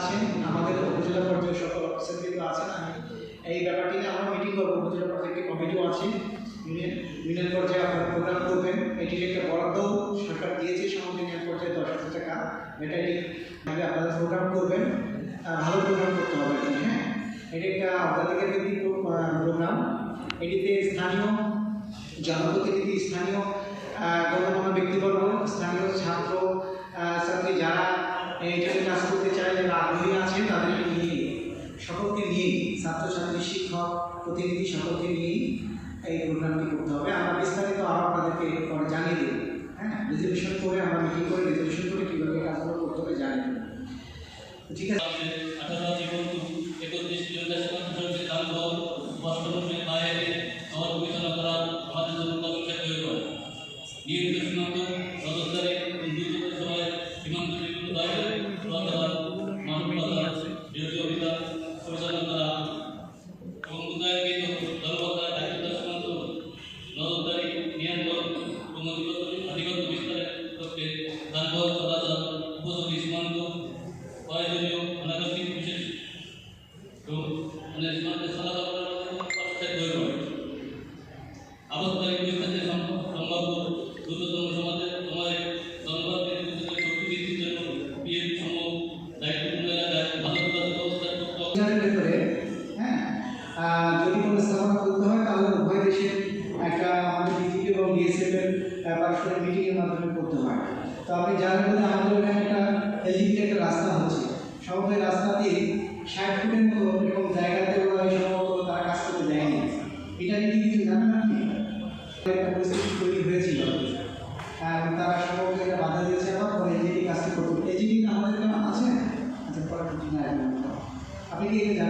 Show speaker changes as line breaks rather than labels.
আছেন, আমাদের উপজেলা পর্যায়ে সকল অফিসারবৃন্দ আছেন, আমি এই ব্যাপারটি নিয়ে আমরা মিটিং করব। উপজেলা পর্যায়ে একটি কমিটিও আছে ইউনিয়ন পর্যায়ে আপনারা প্রোগ্রাম করবেন। এটির একটা বরাদ্দ সরকার দিয়েছে সমগ্র ইউনিয়ন পর্যায়ে দশ হাজার টাকা, এটা এটি আগে আপনারা প্রোগ্রাম করবেন ভালো প্রোগ্রাম করতে হবে হ্যাঁ? এটি একটা অগ্রাধিকার ভিত্তিক প্রোগ্রাম এটিতে স্থানীয় জনপ্রতিনিধি স্থানীয় গণ্যমান্য ব্যক্তিবর্গ, স্থানীয় ছাত্র ছাত্রী যারা এইখানে কাজ করতে চায় যারা আগ্রহী আছে তাদেরকে নিয়ে সকলকে নিয়ে ছাত্রছাত্রী শিক্ষক প্রতিনিধি সকলকে নিয়েই এই প্রোগ্রামটি করতে হবে আমরা বিস্তারিত আরও আপনাদেরকে পরে জানিয়ে দেব হ্যাঁ রেজলিউশন করে আমরা মিটিং করে রেজলিউশন করে কীভাবে কাজগুলো করতে হবে জানিয়ে দেবো ঠিক আছে
এবং মানে কষ্টের হয়ে
যদি হয়, তাহলে উভয় দেশের একটা আমাদের মিটিংয়ের মাধ্যমে করতে হয়। তো আপনি জানেন আমাদের এখানে একটা রাস্তা হচ্ছে। সমগ্র এই রাস্তাতে ষাট ফুটের মতো এটা নিয়ে কিছু জানেন আপনি একটা পরিস্থিতি তৈরি হয়েছিল। এবং তারা সম্ভবত এটা বাধা দিয়েছে আবার পরে এলজিপি কাজটি করতে এলজিপি আমাদের এখানে আছে? আচ্ছা পরে আপনি কি এটা